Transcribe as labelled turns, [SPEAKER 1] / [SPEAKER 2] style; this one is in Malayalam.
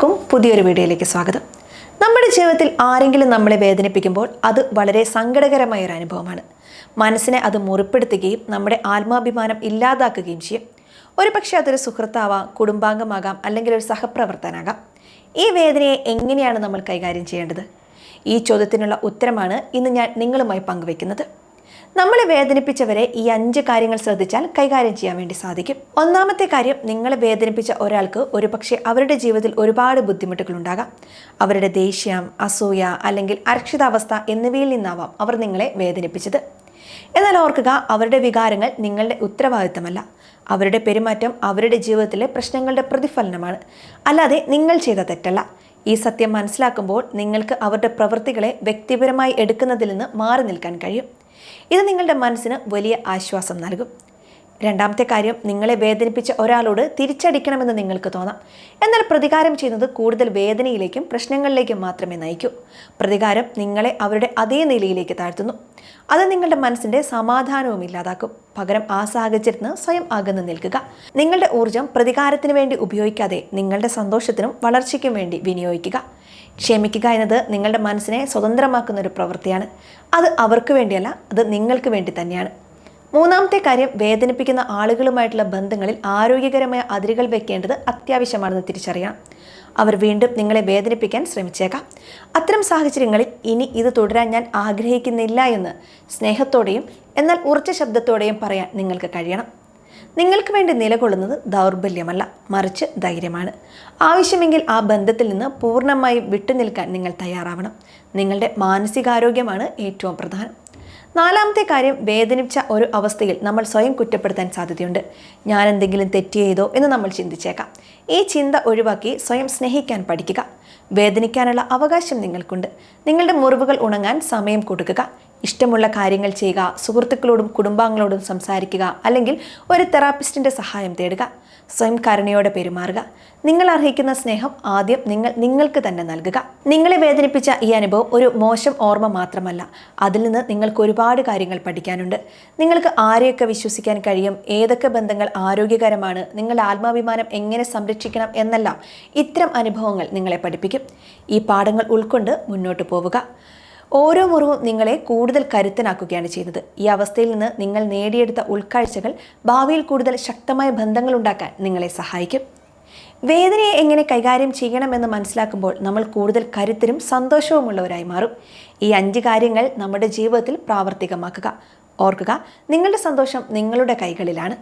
[SPEAKER 1] എല്ലാവർക്കും പുതിയൊരു വീഡിയോയിലേക്ക് സ്വാഗതം. നമ്മുടെ ജീവിതത്തിൽ ആരെങ്കിലും നമ്മളെ വേദനിപ്പിക്കുമ്പോൾ അത് വളരെ സങ്കടകരമായ ഒരു അനുഭവമാണ്. മനസ്സിനെ അത് മുറിപ്പെടുത്തുകയും നമ്മുടെ ആത്മാഭിമാനം ഇല്ലാതാക്കുകയും ചെയ്യും. ഒരു പക്ഷേ അതൊരു സുഹൃത്താവാം കുടുംബാംഗമാകാം അല്ലെങ്കിൽ ഒരു സഹപ്രവർത്തനാകാം ഈ വേദനയെ എങ്ങനെയാണ് നമ്മൾ കൈകാര്യം ചെയ്യേണ്ടത്? ഈ ചോദ്യത്തിനുള്ള ഉത്തരമാണ് ഇന്ന് ഞാൻ നിങ്ങളുമായി പങ്കുവയ്ക്കുന്നത്. നമ്മളെ വേദനിപ്പിച്ചവരെ ഈ അഞ്ച് കാര്യങ്ങൾ ശ്രദ്ധിച്ചാൽ കൈകാര്യം ചെയ്യാൻ വേണ്ടി സാധിക്കും. ഒന്നാമത്തെ കാര്യം നിങ്ങളെ വേദനിപ്പിച്ച ഒരാൾക്ക് ഒരുപക്ഷെ അവരുടെ ജീവിതത്തിൽ ഒരുപാട് ബുദ്ധിമുട്ടുകൾ ഉണ്ടാകാം. അവരുടെ ദേഷ്യം അസൂയ അല്ലെങ്കിൽ അരക്ഷിതാവസ്ഥ എന്നിവയിൽ നിന്നാവാം അവർ നിങ്ങളെ വേദനിപ്പിച്ചത്. എന്നാൽ ഓർക്കുക അവരുടെ വികാരങ്ങൾ നിങ്ങളുടെ ഉത്തരവാദിത്തമല്ല. അവരുടെ പെരുമാറ്റം അവരുടെ ജീവിതത്തിലെ പ്രശ്നങ്ങളുടെ പ്രതിഫലനമാണ്. അല്ലാതെ നിങ്ങൾ ചെയ്ത തെറ്റല്ല. ഈ സത്യം മനസ്സിലാക്കുമ്പോൾ നിങ്ങൾക്ക് അവരുടെ പ്രവൃത്തികളെ വ്യക്തിപരമായി എടുക്കുന്നതിൽ നിന്ന് മാറി നിൽക്കാൻ കഴിയും. ഇത് നിങ്ങളുടെ മനസ്സിന് വലിയ ആശ്വാസം നൽകും. രണ്ടാമത്തെ കാര്യം നിങ്ങളെ വേദനിപ്പിച്ച ഒരാളോട് തിരിച്ചടിക്കണമെന്ന് നിങ്ങൾക്ക് തോന്നാം. എന്നാൽ പ്രതികാരം ചെയ്യുന്നത് കൂടുതൽ വേദനയിലേക്കും പ്രശ്നങ്ങളിലേക്കും മാത്രമേ നയിക്കൂ. പ്രതികാരം നിങ്ങളെ അവരുടെ അതേ നിലയിലേക്ക് താഴ്ത്തുന്നു. അത് നിങ്ങളുടെ മനസ്സിന്റെ സമാധാനവും ഇല്ലാതാക്കും. പകരം ആ സാഹചര്യത്തിന് സ്വയം അകന്നു നിൽക്കുക. നിങ്ങളുടെ ഊർജം പ്രതികാരത്തിന് വേണ്ടി ഉപയോഗിക്കാതെ നിങ്ങളുടെ സന്തോഷത്തിനും വളർച്ചയ്ക്കും വേണ്ടി വിനിയോഗിക്കുക. ക്ഷമിക്കുക എന്നത് നിങ്ങളുടെ മനസ്സിനെ സ്വതന്ത്രമാക്കുന്ന ഒരു പ്രവൃത്തിയാണ്. അത് അവർക്ക് വേണ്ടിയല്ല അത് നിങ്ങൾക്ക് വേണ്ടി തന്നെയാണ്. മൂന്നാമത്തെ കാര്യം വേദനിപ്പിക്കുന്ന ആളുകളുമായിട്ടുള്ള ബന്ധങ്ങളിൽ ആരോഗ്യകരമായ അതിരുകൾ വെക്കേണ്ടത് അത്യാവശ്യമാണെന്ന് തിരിച്ചറിയണം അവർ വീണ്ടും നിങ്ങളെ വേദനിപ്പിക്കാൻ ശ്രമിച്ചേക്കാം. അത്തരം സാഹചര്യങ്ങളിൽ ഇനി ഇത് തുടരാൻ ഞാൻ ആഗ്രഹിക്കുന്നില്ല എന്ന് സ്നേഹത്തോടെയും എന്നാൽ ഉറച്ച ശബ്ദത്തോടെയും പറയാൻ നിങ്ങൾക്ക് കഴിയണം. നിങ്ങൾക്ക് വേണ്ടി നിലകൊള്ളുന്നത് ദൗർബല്യമല്ല മറിച്ച് ധൈര്യമാണ്. ആവശ്യമെങ്കിൽ ആ ബന്ധത്തിൽ നിന്ന് പൂർണമായും വിട്ടുനിൽക്കാൻ നിങ്ങൾ തയ്യാറാവണം. നിങ്ങളുടെ മാനസികാരോഗ്യമാണ് ഏറ്റവും പ്രധാനം. നാലാമത്തെ കാര്യം വേദനിച്ച ഒരു അവസ്ഥയിൽ നമ്മൾ സ്വയം കുറ്റപ്പെടുത്താൻ സാധ്യതയുണ്ട്. ഞാൻ എന്തെങ്കിലും തെറ്റ് ചെയ്തോ എന്ന് നമ്മൾ ചിന്തിച്ചേക്കാം. ഈ ചിന്ത ഒഴിവാക്കി സ്വയം സ്നേഹിക്കാൻ പഠിക്കുക. വേദനിക്കാനുള്ള അവകാശം നിങ്ങൾക്കുണ്ട്. നിങ്ങളുടെ മുറിവുകൾ ഉണങ്ങാൻ സമയം കൊടുക്കുക. ഇഷ്ടമുള്ള കാര്യങ്ങൾ ചെയ്യുക സുഹൃത്തുക്കളോടും കുടുംബാംഗങ്ങളോടും സംസാരിക്കുക അല്ലെങ്കിൽ ഒരു തെറാപ്പിസ്റ്റിന്റെ സഹായം തേടുക സ്വയം കരുണയോടെ പെരുമാറുക. നിങ്ങൾ അർഹിക്കുന്ന സ്നേഹം ആദ്യം നിങ്ങൾ നിങ്ങൾക്ക് തന്നെ നൽകുക. നിങ്ങളെ വേദനിപ്പിച്ച ഈ അനുഭവം ഒരു മോശം ഓർമ്മ മാത്രമല്ല അതിൽ നിന്ന് നിങ്ങൾക്ക് ഒരുപാട് കാര്യങ്ങൾ പഠിക്കാനുണ്ട്. നിങ്ങൾക്ക് ആരെയൊക്കെ വിശ്വസിക്കാൻ കഴിയും ഏതൊക്കെ ബന്ധങ്ങൾ ആരോഗ്യകരമാണ് നിങ്ങളുടെ ആത്മാഭിമാനം എങ്ങനെ സംരക്ഷിക്കണം എന്നെല്ലാം ഇത്തരം അനുഭവങ്ങൾ നിങ്ങളെ പഠിപ്പിക്കും. ഈ പാഠങ്ങൾ ഉൾക്കൊണ്ട് മുന്നോട്ട് പോവുക. ഓരോ മുറിവും നിങ്ങളെ കൂടുതൽ കരുത്തനാക്കുകയാണ് ചെയ്യുന്നത്. ഈ അവസ്ഥയിൽ നിന്ന് നിങ്ങൾ നേടിയെടുത്ത ഉൾക്കാഴ്ചകൾ ഭാവിയിൽ കൂടുതൽ ശക്തമായ ബന്ധങ്ങൾ ഉണ്ടാക്കാൻ നിങ്ങളെ സഹായിക്കും. വേദനയെ എങ്ങനെ കൈകാര്യം ചെയ്യണമെന്ന് മനസ്സിലാക്കുമ്പോൾ നമ്മൾ കൂടുതൽ കരുത്തരും സന്തോഷവുമുള്ളവരായി മാറും. ഈ അഞ്ച് കാര്യങ്ങൾ നമ്മുടെ ജീവിതത്തിൽ പ്രാവർത്തികമാക്കുക. ഓർക്കുക നിങ്ങളുടെ സന്തോഷം നിങ്ങളുടെ കൈകളിലാണ്.